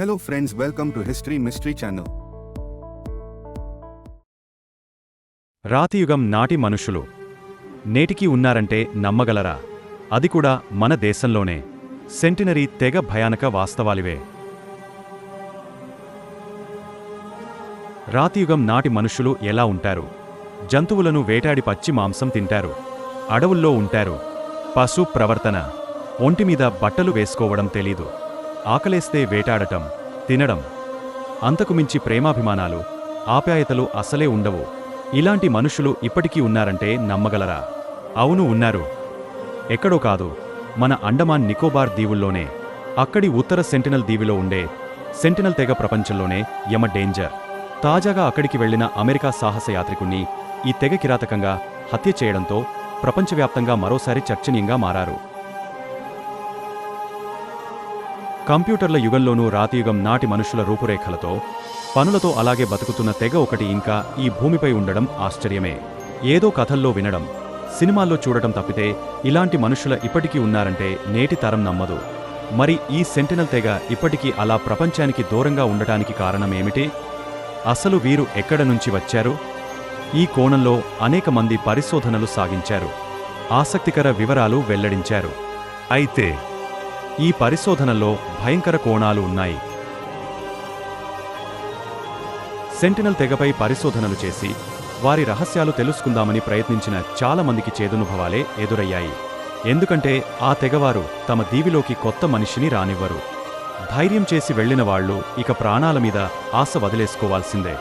Hello friends welcome to history mystery channel రాతియుగం నాటి మనుషులు. నేటికి ఉన్నారంటే నమ్మగలరా? అది కూడా మన దేశంలోనే. సెంటినరీ తెగ భయానక వాస్తవాలివే. రాతియుగం నాటి మనుషులు ఎలా ఉంటారు? జంతువులను వేటాడి పచ్చి మాంసం తింటారు. అడవుల్లో ఉంటారు. పశు ప్రవర్తన. ఒంటిమీద బట్టలు వేసుకోవడం తెలీదు. ఆకలేస్తే వేటాడటం తినడం. అంతకుమించి ప్రేమాభిమానాలు ఆప్యాయతలు అసలే ఉండవు. ఇలాంటి మనుషులు ఇప్పటికీ ఉన్నారంటే నమ్మగలరా? అవును ఉన్నారు. ఎక్కడో కాదు మన అండమాన్ నికోబార్ దీవుల్లోనే. అక్కడి ఉత్తర సెంటినల్ దీవిలో ఉండే సెంటినల్ తెగ ప్రపంచంలోనే యమ డేంజర్. తాజాగా అక్కడికి వెళ్ళిన అమెరికా సాహస యాత్రికుణ్ణి ఈ తెగ కిరాతకంగా హత్య చేయడంతో ప్రపంచవ్యాప్తంగా మరోసారి చర్చనీయంగా మారారు. కంప్యూటర్ల యుగంలోనూ రాతియుగం నాటి మనుషుల రూపురేఖలతో పనులతో అలాగే బతుకుతున్న తెగ ఒకటి ఇంకా ఈ భూమిపై ఉండడం ఆశ్చర్యమే. ఏదో కథల్లో వినడం సినిమాల్లో చూడటం తప్పితే ఇలాంటి మనుషుల ఇప్పటికీ ఉన్నారంటే నేటి తరం నమ్మదు. మరి ఈ సెంటినల్ తెగ ఇప్పటికీ అలా ప్రపంచానికి దూరంగా ఉండటానికి కారణమేమిటి? అసలు వీరు ఎక్కడ నుంచి వచ్చారు? ఈ కోణంలో అనేక మంది పరిశోధనలు సాగించారు. ఆసక్తికర వివరాలు వెల్లడించారు. అయితే ఈ పరిశోధనల్లో భయంకర కోణాలు ఉన్నాయి. సెంటినల్ తెగపై పరిశోధనలు చేసి వారి రహస్యాలు తెలుసుకుందామని ప్రయత్నించిన చాలా మందికి చేదునుభవాలే ఎదురయ్యాయి. ఎందుకంటే ఆ తెగవారు తమ దీవిలోకి కొత్త మనిషిని రానివ్వరు. ధైర్యం చేసి వెళ్ళిన వాళ్ళు ఇక ప్రాణాల మీద ఆశ వదిలేసుకోవాల్సిందే.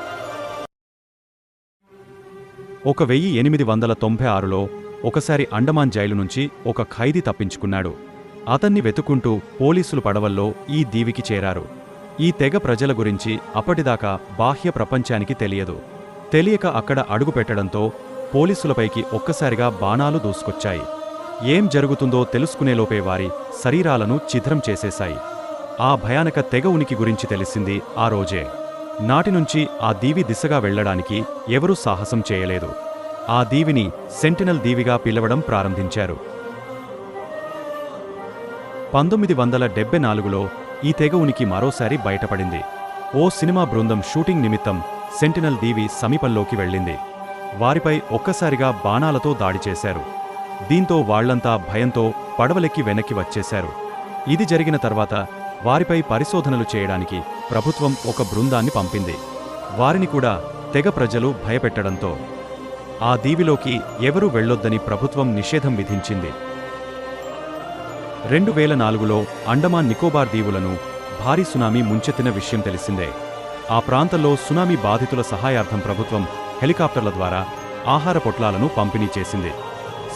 ఒక వెయ్యి ఎనిమిది వందల తొంభై ఆరులో ఒకసారి అండమాన్ జైలు నుంచి ఒక ఖైదీ తప్పించుకున్నాడు. అతన్ని వెతుకుంటూ పోలీసులు పడవల్లో ఈ దీవికి చేరారు. ఈ తెగ ప్రజల గురించి అప్పటిదాకా బాహ్య ప్రపంచానికి తెలియదు. తెలియక అక్కడ అడుగుపెట్టడంతో పోలీసులపైకి ఒక్కసారిగా బాణాలు దూసుకొచ్చాయి. ఏం జరుగుతుందో తెలుసుకునేలోపే వారి శరీరాలను ఛిద్రం చేసేశాయి. ఆ భయానక తెగ ఉనికి గురించి తెలిసింది ఆ రోజే. నాటినుంచి ఆ దీవి దిశగా వెళ్ళడానికి ఎవరూ సాహసం చేయలేదు. ఆ దీవిని సెంటినల్ దీవిగా పిలవడం ప్రారంభించారు. పంతొమ్మిది వందల డెబ్బై నాలుగులో ఈ తెగ ఉనికి మరోసారి బయటపడింది. ఓ సినిమా బృందం షూటింగ్ నిమిత్తం సెంటినల్ దీవి సమీపంలోకి వెళ్ళింది. వారిపై ఒక్కసారిగా బాణాలతో దాడి చేశారు. దీంతో వాళ్ళంతా భయంతో పడవలెక్కి వెనక్కి వచ్చేశారు. ఇది జరిగిన తర్వాత వారిపై పరిశోధనలు చేయడానికి ప్రభుత్వం ఒక బృందాన్ని పంపింది. వారిని కూడా తెగ ప్రజలు భయపెట్టడంతో. ఆ దీవిలోకి ఎవరూ వెళ్ళొద్దని ప్రభుత్వం నిషేధం విధించింది. రెండు వేల నాలుగులో అండమాన్ నికోబార్ దీవులను భారీ సునామీ ముంచెత్తిన విషయం తెలిసిందే. ఆ ప్రాంతంలో సునామీ బాధితుల సహాయార్థం ప్రభుత్వం హెలికాప్టర్ల ద్వారా ఆహార పొట్లాలను పంపిణీ చేసింది.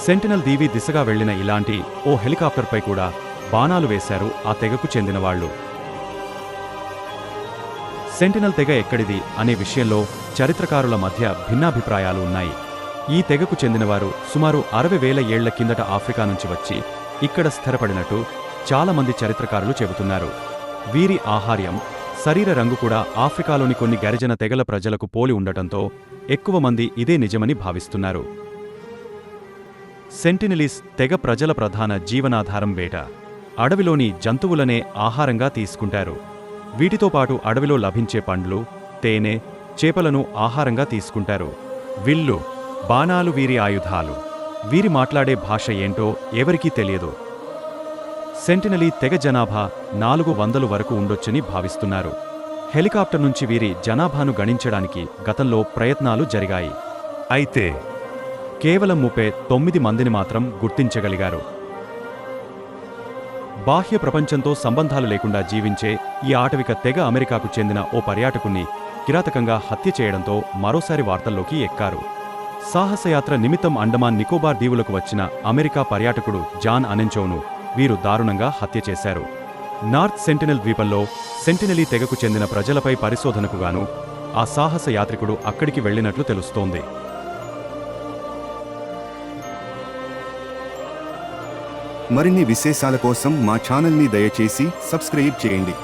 సెంటినల్ దీవి దిశగా వెళ్ళిన ఇలాంటి ఓ హెలికాప్టర్పై కూడా బాణాలు వేశారు ఆ తెగకు చెందినవాళ్ళు సెంటినల్ తెగ ఎక్కడిది అనే విషయంలో చరిత్రకారుల మధ్య భిన్నాభిప్రాయాలు ఉన్నాయి. ఈ తెగకు చెందినవారు సుమారు అరవై వేల ఏళ్ళ కిందట ఆఫ్రికా నుంచి వచ్చి ఇక్కడ స్థిరపడినట్టు చాలామంది చరిత్రకారులు చెబుతున్నారు. వీరి ఆహార్యం శరీర రంగు కూడా ఆఫ్రికాలోని కొన్ని గరిజన తెగల ప్రజలకు పోలి ఉండటంతో ఎక్కువ మంది ఇదే నిజమని భావిస్తున్నారు. సెంటినలిస్ తెగ ప్రజల ప్రధాన జీవనాధారం వేట. అడవిలోని జంతువులనే ఆహారంగా తీసుకుంటారు. వీటితో పాటు అడవిలో లభించే పండ్లు తేనె చేపలను ఆహారంగా తీసుకుంటారు. విల్లు బాణాలు వీరి ఆయుధాలు. వీరి మాట్లాడే భాష ఏంటో ఎవరికీ తెలియదు. సెంటినలీ తెగ జనాభా నాలుగు వందలు వరకు ఉండొచ్చని భావిస్తున్నారు. హెలికాప్టర్ నుంచి వీరి జనాభాను గణించడానికి గతంలో ప్రయత్నాలు జరిగాయి. అయితే కేవలం ముప్పై తొమ్మిది మందిని మాత్రం గుర్తించగలిగారు. బాహ్య ప్రపంచంతో సంబంధాలు లేకుండా జీవించే ఈ ఆటవిక తెగ అమెరికాకు చెందిన ఓ పర్యాటకుణ్ణి కిరాతకంగా హత్య చేయడంతో మరోసారి వార్తల్లోకి ఎక్కారు. సాహసయాత్ర నిమిత్తం అండమాన్ నికోబార్ దీవులకు వచ్చిన అమెరికా పర్యాటకుడు జాన్ అనెంచోను వీరు దారుణంగా హత్య చేశారు. నార్త్ సెంటినల్ ద్వీపంలో సెంటినలీ తెగకు చెందిన ప్రజలపై పరిశోధనకు గాను ఆ సాహస యాత్రికుడు అక్కడికి వెళ్ళినట్లు తెలుస్తోంది. మరిన్ని విశేషాల కోసం మా ఛానల్ని దయచేసి సబ్స్క్రైబ్ చేయండి.